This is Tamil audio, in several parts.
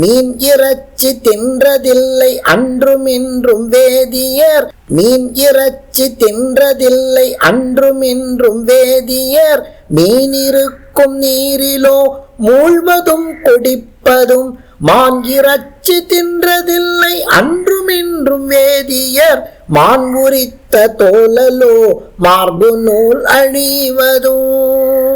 மீன் இறைச்சி தின்றதில்லை அன்றும் இன்றும் வேதியர். மீன் இறைச்சி தின்றதில்லை அன்றும் இன்றும் வேதியர். மீன் இருக்கும் நீரிலோ மூழ்வதும் குடிப்பதும். மான் இறைச்சி தின்றதில்லை அன்றும் இன்றும் வேதியர். மான் உரித்த தோலலோ மார்பு நூல் அழிவதும்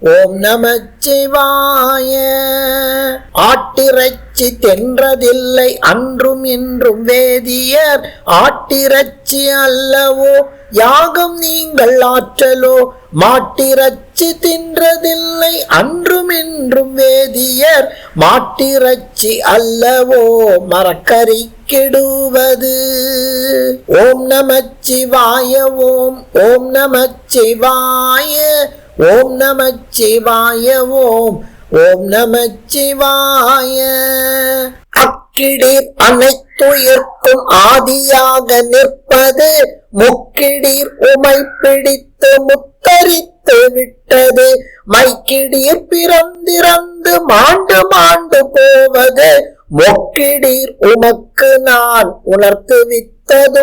ஓம் நமச்சிவாய ஆட்டிறைச்சி தென்றதில்லை அன்றும் இன்றும் வேதியர். ஆட்டிறைச்சி அல்லவோ யாகம் நீங்கள் ஆற்றலோ. மாட்டிறச்சி தின்றதில்லை அன்றும் இன்றும் வேதியர். மாட்டிறச்சி அல்லவோ மரக்கறி கெடுவது ஓம் நமச்சிவாய ஓம் ஓம் நமச்சிவாய ஓம் நம சிவாய ஓம். ஓம் நம சிவாய. அக்கிடீர் அனைத்துயிர்க்கும் ஆதியாக நிற்பது முக்கிடீர் உமை பிடித்து முத்தரித்து விட்டது மைக்கிடீர் பிறந்திறந்து மாண்டு மாண்டு போவது மொக்கிடீர் உமக்கு நான் உணர்த்து வித்தது